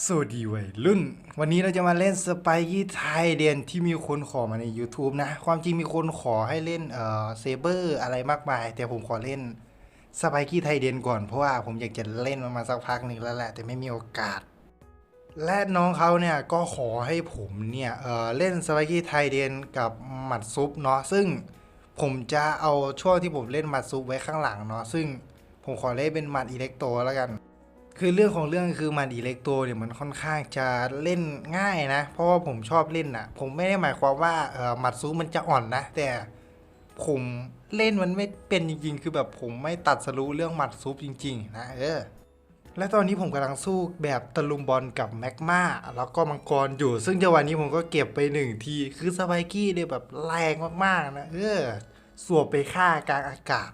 สวัสดีวัยรุ่น วันนี้เราจะมาเล่นสไปกี้ไทยเดนที่มีคนขอมาใน YouTube นะ ความจริงมีคนขอให้เล่นเอ่อเซเบอร์อะไรมากมาย แต่ผมขอเล่นสไปกี้ไทยเดนก่อน เพราะว่าผมอยากจะเล่นมันมาสักพักหนึ่งแล้วแหละ แต่ไม่มีโอกาส และน้องเขาเนี่ยก็ขอให้ผมเนี่ยเอ่อเล่นสไปกี้ไทยเดนกับหมัดซุปเนาะซึ่งผมจะเอาช่วงที่ผมเล่นหมัดซุปไว้ข้างหลังเนาะซึ่งผมขอเล่นเป็นหมัดอิเล็กโตแล้วกัน คือเรื่องของเรื่องคือมัดอิเล็กโตเนี่ยมันค่อนข้างจะเล่นง่ายนะ เพราะว่าผมชอบเล่นอะผมไม่ได้หมายความว่าเออมัดซุปมันจะอ่อนนะ แต่ผมเล่นมันไม่เป็นจริงๆ คือแบบผมไม่ตัดสรู้เรื่องหมัดซุปจริง ๆ นะเออและตอนนี้ผมกำลังสู้แบบตะลุมบอลกับแม็กมาแล้วก็มังกรอยู่ ซึ่งจังหวะนี้ผมก็เก็บไปหนึ่งที คือสไปกี้เนี่ยแบบแรงมากๆนะเออสวบไปฆ่ากลางอากาศ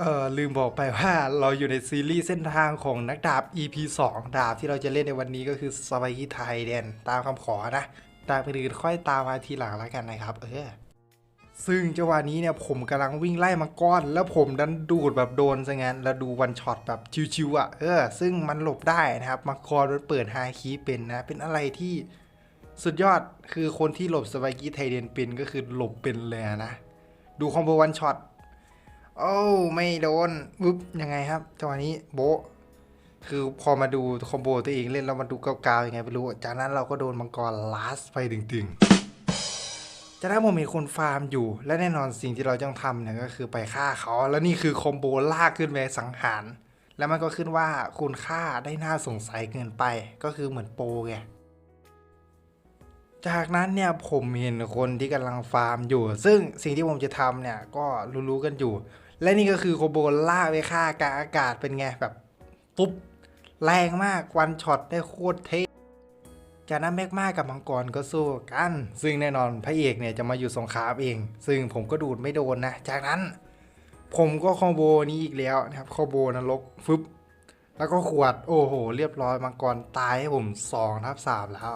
เออลืมบอกไปว่าเราอยู่ในซีรีส์เส้นทางของนักดาบ EP 2 ดาบที่เราจะเล่นในวันนี้ก็คือสไปกี้ไทยเดนตามคำขอนะ ดาบอื่นค่อยตามมาทีหลังแล้วกันนะครับเออซึ่งจังหวะนี้เนี่ยผมกำลังวิ่งไล่มังกรแล้วผมดันดูดแบบโดนซะงั้นแล้วดูวันช็อตแบบชิวๆอะเออซึ่งมันหลบได้นะครับมังกรมันเปิดไฮคีเป็นนะ เป็นอะไรที่สุดยอดคือคนที่หลบสไปกี้ไทยเดนเป็นก็คือหลบเป็นเลยนะดูคอมโบวันช็อต โอ้ไม่โดนวึบยังไงครับจังหวะนี้โบคือพอมาดูคอมโบตัวเองเล่นแล้วมันดูกาวๆยังไงไม่รู้ จากนั้นเราก็โดนมังกรลาสไปดึงๆจากนั้นผมเห็นคนฟาร์มอยู่ และแน่นอนสิ่งที่เราต้องทำเนี่ยก็คือไปฆ่าเขา แล้วนี่คือคอมโบลากขึ้นไปสังหาร แล้วมันก็ขึ้นว่าคุณค่าได้น่าสงสัยเกินไป ก็คือเหมือนโปรไงจากนั้นเนี่ยผมเห็นคนที่กำลังฟาร์มอยู่ ซึ่งสิ่งที่ผมจะทำเนี่ยก็รู้ๆกันอยู่ และนี่ก็คือโคโบล่าไปฆ่ากาอากาศเป็นไงแบบปุ๊บแรงมากวันช็อตได้โคตรเท่จากนั้นแมกมากับมังกรก็สู้กัน ซึ่งแน่นอนพระเอกเนี่ยจะมาอยู่สงครามเอง ซึ่งผมก็ดูดไม่โดนนะ จากนั้น ผมก็คอมโบนี้อีกแล้วนะครับคอมโบนรกฟึบแล้วก็ขวด โอ้โห เรียบร้อยมังกรตายให้ผม2ทับ3แล้ว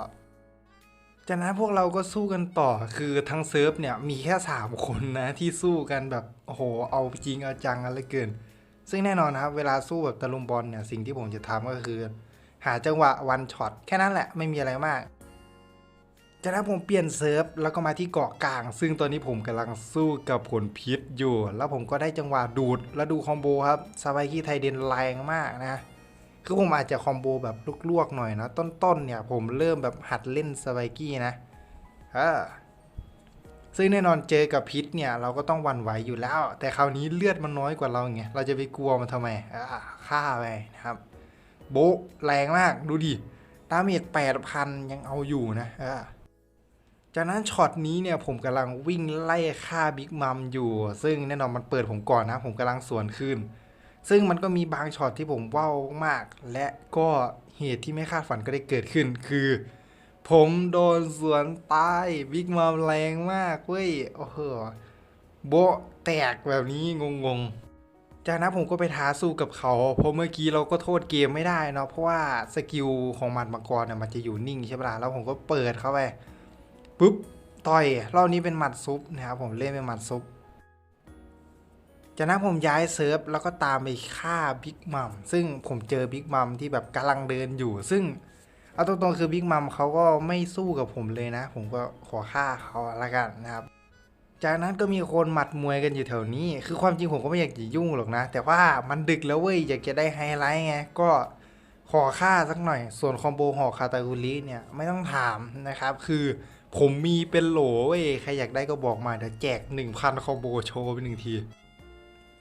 จากนั้นพวกเราก็สู้กันต่อคือทั้งเซิร์ฟเนี่ยมีแค่ 3 คนนะที่สู้กันแบบโอ้โหเอาจริงเอาจังกันเหลยเกิน ซึ่งแน่นอนครับ เวลาสู้แบบตะลุมบอลเนี่ยสิ่งที่ผมจะทำก็คือ หาจังหวะวันช็อตแค่นั้นแหละไม่มีอะไรมากจากนั้นผมเปลี่ยนเซิร์ฟแล้วก็มาที่เกาะกลาง ซึ่งตอนนี้ผมกำลังสู้กับผลพิษอยู่ แล้วผมก็ได้จังหวะดูดแล้วดูคอมโบครับสไปกี้ไทเดนแรงมากนะ คือผมอาจจะคอมโบแบบลวกๆหน่อยนะ ต้นๆเนี่ยผมเริ่มแบบหัดเล่นสไปกี้นะเออซึ่งแน่นอนเจอกับพิษเนี่ยเราก็ต้องวันไหวอยู่แล้ว แต่คราวนี้เลือดมันน้อยกว่าเราไงเราจะไปกลัวมันทำไมอ่าฆ่าไปนะครับ โบแรงมากดูดิดาเมจแปดพันยังเอาอยู่นะเออจากนั้นช็อตนี้เนี่ยผมกำลังวิ่งไล่ฆ่าบิ๊กมัมอยู่ ซึ่งแน่นอนมันเปิดผมก่อนนะ ผมกำลังสวนขึ้น ซึ่งมันก็มีบางช็อตที่ผมว้าวมาก และก็เหตุที่ไม่คาดฝันก็ได้เกิดขึ้น คือ ผมโดนสวนตายบิ๊กมัมแรงมากเว้ยโอ้โหโบะแตกแบบนี้งงๆ จากนั้นผมก็ไปท้าสู้กับเขา เพราะเมื่อกี้เราก็โทษเกมไม่ได้เนาะเพราะว่าสกิลของมันมังกรเนี่ยมันจะอยู่นิ่งใช่ปะล่ะแล้วผมก็เปิดเข้าไปปุ๊บต่อยรอบนี้เป็นหมัดซุปนะครับผมเล่นเป็นหมัดซุป จากนั้นผมย้ายเซิร์ฟแล้วก็ตามไปฆ่าบิ๊กมัมซึ่งผมเจอบิ๊กมัมที่แบบกำลังเดินอยู่ ซึ่งเอาตรงๆคือบิ๊กมัมเขาก็ไม่สู้กับผมเลยนะ ผมก็ขอฆ่าเขาละกันนะครับ จากนั้นก็มีคนหมัดมวยกันอยู่แถวนี้ คือความจริงผมก็ไม่อยากจะยุ่งหรอกนะ แต่ว่ามันดึกแล้วเว้ยอยากจะได้ไฮไลท์ไงก็ขอฆ่าสักหน่อย ส่วนคอมโบหอกคาตาคุริเนี่ยไม่ต้องถามนะครับ คือผมมีเป็นโหลเว้ยใครอยากได้ก็บอกมาเดี๋ยวแจก 1,000 คอมโบโชว์ไปหนึ่งที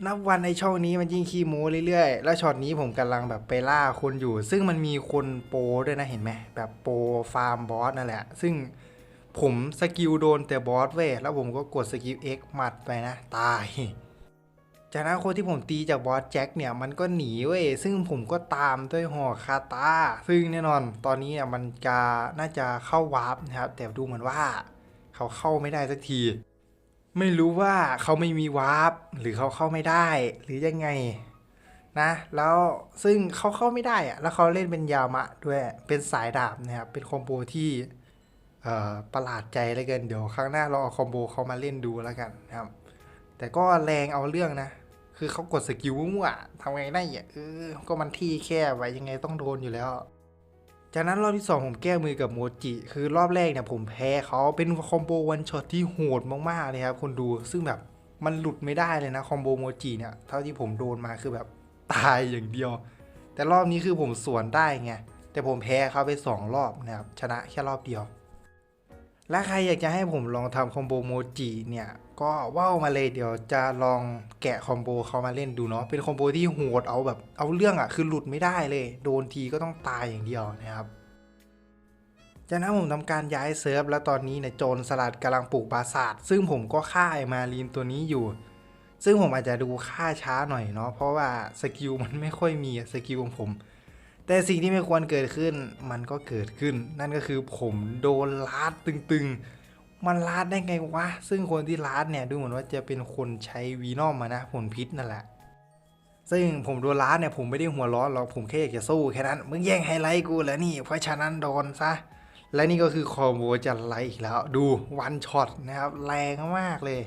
นับวันในช่องนี้มันยิ่งขี้โม้เรื่อยๆ แล้วช็อตนี้ผมกำลังแบบไปล่าคนอยู่ ซึ่งมันมีคนโปด้วยนะเห็นไหมแบบโปฟาร์มบอสนั่นแหละ ซึ่งผมสกิลโดนแต่บอสเว้ยแล้วผมก็กดสกิล X หมัดไปนะ ตาย จากนั้นคนที่ผมตีจากบอสแจ็คเนี่ยมันก็หนีเว้ยซึ่งผมก็ตามด้วยหอคาตา ซึ่งแน่นอนตอนนี้เนี่ยมันจะน่าจะเข้าวาร์ปนะครับ แต่ดูเหมือนว่า เขาเข้าไม่ได้สักที ไม่รู้ว่าเขาไม่มีวาร์ปหรือเขาเข้าไม่ได้ หรือยังไงนะแล้วซึ่งเขาเข้าไม่ได้อะแล้วเขาเล่นเป็นยามะด้วยเป็นสายดาบนะครับเป็นคอมโบที่ประหลาดใจเลยกันเดี๋ยวครั้งหน้าเราเอาคอมโบเขามาเล่นดูแล้วกันนะครับ แต่ก็แรงเอาเรื่องนะ คือเขากดสกิลมั่วๆทำไงได้อะเออก็มันที่แค่ไว้ยังไงต้องโดนอยู่แล้ว จากนั้นรอบที่สองผมแก้มือกับโมจิ คือรอบแรกเนี่ยผมแพ้เขาเป็นคอมโบวันช็อตที่โหดมากๆเลยครับคนดูซึ่งแบบมันหลุดไม่ได้เลยนะคอมโบโมจิเนี่ยเท่าที่ผมโดนมาคือแบบตายอย่างเดียว แต่รอบนี้คือผมสวนได้ไงแต่ผมแพ้เขาไปสองรอบนะครับชนะแค่รอบเดียว และใครอยากจะให้ผมลองทำคอมโบโมจิเนี่ย ก็ว่าวมาเลยเดี๋ยวจะลองแกะคอมโบเขามาเล่นดูเนาะเป็นคอมโบที่โหดเอาแบบเอาเรื่องอะ่ะคือหลุดไม่ได้เลย โดนทีก็ต้องตายอย่างเดียวนะครับจากนั้นผมทำการย้ายเซิร์ฟแล้วตอนนี้เนี่ยโจรสลัดกำลังปลูกปราสาทซึ่งผมก็ฆ่าไอมารีนตัวนี้อยู่ ซึ่งผมอาจจะดูค่าช้าหน่อยเนาะเพราะว่าสกิลมันไม่ค่อยมีสกิลของผม แต่สิ่งที่ไม่ควรเกิดขึ้นมันก็เกิดขึ้น นั่นก็คือผมโดนลาดตึงๆ มันลาดได้ไงวะ ซึ่งคนที่ลาดเนี่ยดูเหมือนว่าจะเป็นคนใช้วีนอมมานะผลพิษนั่นแหละ ซึ่งผมโดนลาดเนี่ยผมไม่ได้หัวร้อนหรอกผมแค่อยากจะสู้แค่นั้น มึงแย่งไฮไลท์กูแล้วนี่ เพราะฉะนั้นโดนซะ และนี่ก็คือคอมโบจัดไลอีกแล้ว ดูวันช็อตนะครับแรงมากเลย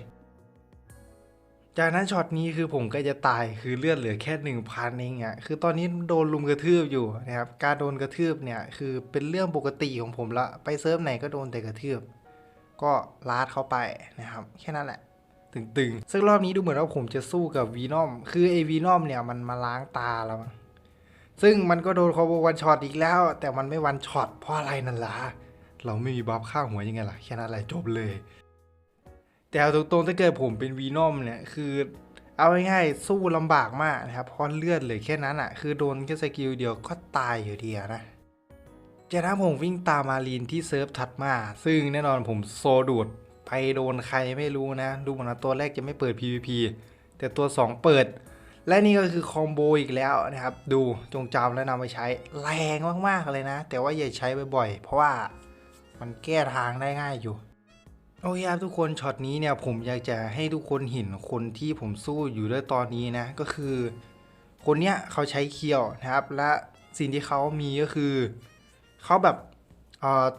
จากนั้นช็อตนี้คือผมก็จะตายคือเลือดเหลือแค่หนึ่งพันเองอะ่ะคือตอนนี้โดนลุมกระทืบอยู่นะครับการโดนกระทืบเนี่ยคือเป็นเรื่องปกติของผมละไปเซิร์ฟไหนก็โดนแต่กระทืบ ก็ลาดเข้าไปนะครับ แค่นั้นแหละ ตึงๆ ซึ่งรอบนี้ดูเหมือนว่าผมจะสู้กับวีนอม คือไอวีนอมเนี่ยมันมาล้างตาแล้วซึ่งมันก็โดนคอโบวันช็อตอีกแล้ว แต่มันไม่วันช็อตเพราะอะไรนั่นล่ะ เราไม่มีบัฟข้างหัวยังไงล่ะ แค่นั้นแหละจบเลย แต่เอาตรงๆถ้าเกิดผมเป็นวีนอมเนี่ยคือเอาง่ายๆสู้ลำบากมากนะครับเพราะเลือดเลยแค่นั้นอะ่ะ คือโดนแค่สกิลเดียวก็ตายอยู่ดีนะ จากนั้นผมวิ่งตามมารีนที่เซิร์ฟถัดมา ซึ่งแน่นอนผมโซดูดไปโดนใครไม่รู้นะ ดูเหมือนว่าตัวแรกจะไม่เปิด PVP แต่ตัว 2 เปิด และนี่ก็คือคอมโบอีกแล้วนะครับ ดูจงจำและนำไปใช้แรงมากๆเลยนะ แต่ว่าอย่าใช้บ่อยๆ เพราะว่ามันแก้ทางได้ง่ายอยู่ โอเคครับทุกคนช็อตนี้เนี่ยผมอยากจะให้ทุกคนเห็นคนที่ผมสู้อยู่ด้วยตอนนี้นะ ก็คือ คนเนี้ยเขาใช้เคียวนะครับ และสิ่งที่เขามีก็คือ เขาแบบ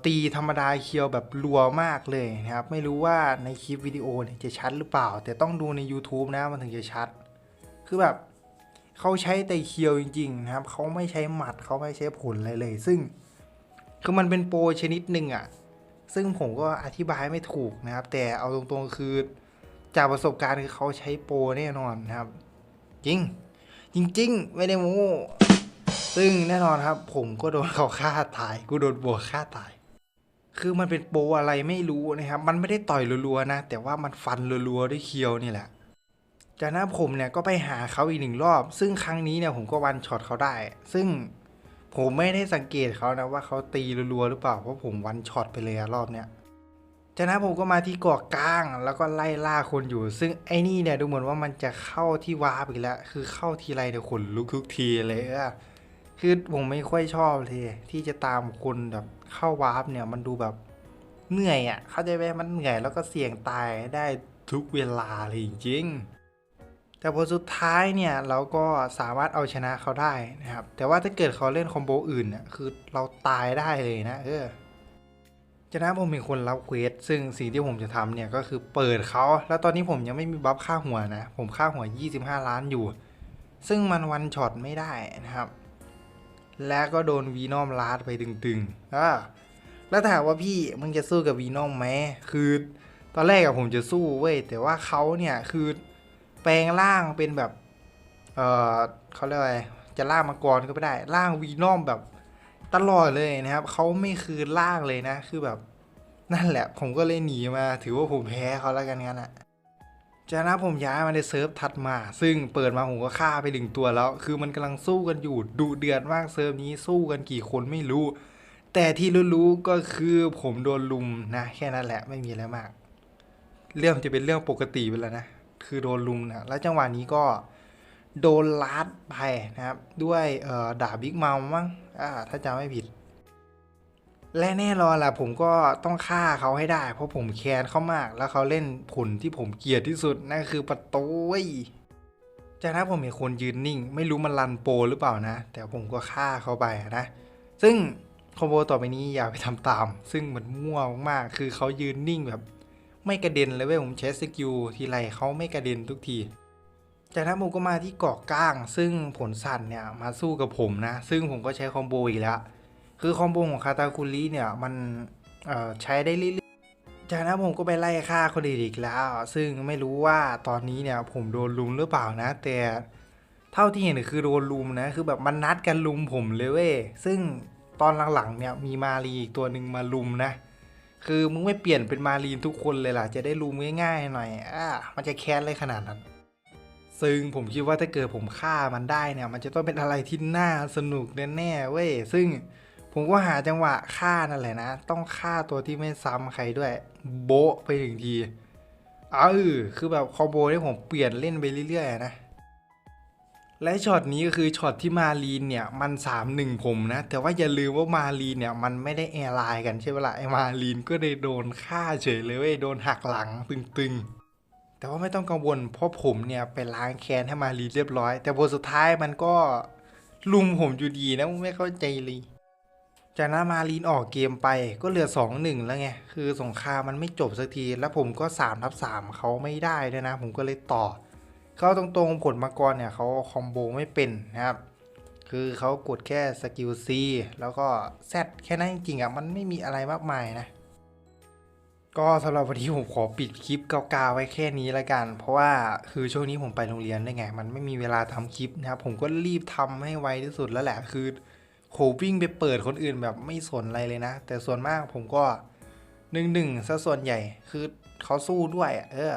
ตีธรรมดาเคียวแบบรัวมากเลยนะครับ ไม่รู้ว่าในคลิปวิดีโอเนี่ยจะชัดหรือเปล่า แต่ต้องดูใน YouTube นะมันถึงจะชัด คือแบบเขาใช้แต่เคียวจริง ๆ นะครับเขาไม่ใช้หมัดเขาไม่ใช้ผลอะไรเลย ซึ่งคือมันเป็นโปรชนิดหนึ่งอะซึ่งผมก็อธิบายไม่ถูกนะครับ แต่เอาตรงๆคือจากประสบการณ์คือเขาใช้โปรแน่นอนนะครับ จริง จริง ๆ ไม่ได้โม้ ซึ่งแน่นอนครับ ผมก็โดนเขาฆ่าตาย กูโดนบัวฆ่าตาย คือมันเป็นโปอะไรไม่รู้นะครับ มันไม่ได้ต่อยรัวๆนะ แต่ว่ามันฟันรัวๆด้วยเคียวนี่แหละ จากนั้นผมเนี่ยก็ไปหาเขาอีกหนึ่งรอบ ซึ่งครั้งนี้เนี่ยผมก็วันช็อตเขาได้ ซึ่งผมไม่ได้สังเกตเขานะว่าเขาตีรัวๆหรือเปล่า เพราะผมวันช็อตไปเลยอะรอบเนี้ยจากนั้นผมก็มาที่เกาะกลางแล้วก็ไล่ล่าคนอยู่ ซึ่งไอ้นี่เนี่ยดูเหมือนว่ามันจะเข้าที่วาร์ปอีกแล้ว คือเข้าทีไรเนี่ยขนลุกทุกทีเลยอะ คือผมไม่ค่อยชอบเลยที่จะตามคนแบบเข้าวาร์ปเนี่ยมันดูแบบเหนื่อยอะเข้าใจไหมมันเหนื่อยแล้วก็เสี่ยงตายได้ทุกเวลาเลยจริงๆแต่พอสุดท้ายเนี่ยเราก็สามารถเอาชนะเขาได้นะครับ แต่ว่าถ้าเกิดเขาเล่นคอมโบอื่นเนี่ยคือเราตายได้เลยนะเออจากนั้นผมเป็นคนรับเควสซึ่งสิ่งที่ผมจะทำเนี่ยก็คือเปิดเขาแล้วตอนนี้ผมยังไม่มีบัฟค่าหัวนะ ผมค่าหัว 25 ล้านอยู่ ซึ่งมันวันช็อตไม่ได้นะครับ และก็โดนวีนอมลาดไปตึงๆอ่าแล้วถามว่าพี่มึงจะสู้กับวีนอมไหมคือตอนแรกอะผมจะสู้เว้ยแต่ว่าเขาเนี่ยคือแปลงร่างเป็นแบบ เออเขาเรียกว่าอะไรจะล่างมังกรก็ไม่ได้ร่างวีนอมแบบตลอดเลยนะครับเขาไม่คืนร่างเลยนะ คือแบบนั่นแหละ ผมก็เลยหนีมา ถือว่าผมแพ้เขาแล้วกันงั้นอะ จากนั้นผมย้ายมาในเซิร์ฟถัดมา ซึ่งเปิดมาผมก็ฆ่าไปหนึ่งตัวแล้ว คือมันกำลังสู้กันอยู่ดุเดือดมากเซิร์ฟนี้สู้กันกี่คนไม่รู้ แต่ที่รู้ๆก็คือผมโดนลุมนะแค่นั้นแหละไม่มีอะไรมาก เรื่องจะเป็นเรื่องปกติไปแล้วนะคือโดนลุมนะแล้วจังหวะนี้ก็โดนลัดไปนะครับ ด้วยดาบบิ๊กเมามั้งถ้าจำไม่ผิด และแน่นอนแหละผมก็ต้องฆ่าเขาให้ได้ เพราะผมแค้นเขามาก แล้วเขาเล่นผลที่ผมเกลียดที่สุดนั่นคือประตูจากนั้นผมเห็นคนยืนนิ่ง ไม่รู้มันรันโปรหรือเปล่านะ แต่ผมก็ฆ่าเขาไปนะ ซึ่งคอมโบต่อไปนี้อย่าไปทำตาม ซึ่งมันมั่วมากๆคือเขายืนนิ่งแบบ ไม่กระเด็นเลยเว้ยผมใช้สกิลทีไรเขาไม่กระเด็นทุกทีจากนั้นผมก็มาที่เกาะก้าง ซึ่งผลสั่นเนี่ยมาสู้กับผมนะ ซึ่งผมก็ใช้คอมโบอีกแล้ว คือคอมโบของคาตาคุริเนี่ยมันใช้ได้เรื่อยๆจากนั้นผมก็ไปไล่ฆ่าคนอื่นอีกแล้ว ซึ่งไม่รู้ว่าตอนนี้เนี่ยผมโดนลุมหรือเปล่านะ แต่เท่าที่เห็นคือโดนลุมนะ คือแบบมันนัดกันลุมผมเลยเว้ย ซึ่งตอนหลังๆเนี่ยมีมารีอีกตัวหนึ่งมาลุมนะ คือมึงไม่เปลี่ยนเป็นมารีนทุกคนเลยล่ะ จะได้ลุมง่ายๆหน่อย อ่า มันจะแค้นเลยขนาดนั้น ซึ่งผมคิดว่าถ้าเกิดผมฆ่ามันได้เนี่ย มันจะต้องเป็นอะไรที่น่าสนุกแน่ๆเว้ย ซึ่ง ผมก็หาจังหวะฆ่านั่นแหละนะ ต้องฆ่าตัวที่ไม่ซ้ำใครด้วย โบะไปถึงทีเออคือแบบคอมโบที่ผมเปลี่ยนเล่นไปเรื่อยๆนะ และช็อตนี้ก็คือช็อตที่มารีนเนี่ย มัน3 1ผมนะ แต่ว่าอย่าลืมว่ามารีนเนี่ย มันไม่ได้แอร์ไลน์กันใช่ไหมล่ะไอมารีนก็เลยโดนฆ่าเฉยเลยเว้ยโดนหักหลังตึงๆแต่ว่าไม่ต้องกังวลเพราะผมเนี่ยไปล้างแค้นให้มารีนเรียบร้อย แต่บทสุดท้ายมันก็ลุมผมอยู่ดีนะไม่เข้าใจเลย จากนั้นมารีนออกเกมไปก็เหลือ 2-1 แล้วไง คือสงครามมันไม่จบสักที แล้วผมก็3ทับ3เขาไม่ได้ด้วยนะ ผมก็เลยต่อ เขาตรงๆผลมังกรเนี่ยเขาคอมโบไม่เป็นนะครับ คือเขากดแค่สกิล C แล้วก็ Z แค่นั้นจริงๆอะ มันไม่มีอะไรมากมายนะ ก็สำหรับวันนี้ผมขอปิดคลิปเกาๆไว้แค่นี้ละกัน เพราะว่าคือช่วงนี้ผมไปโรงเรียนได้ไง มันไม่มีเวลาทำคลิปนะครับ ผมก็รีบทำให้ไวที่สุดแล้วแหละ คือ โหวิ่งไปเปิดคนอื่นแบบไม่สนอะไรเลยนะ แต่ส่วนมากผมก็หนึ่งหนึ่งซะส่วนใหญ่คือเขาสู้ด้วยเออ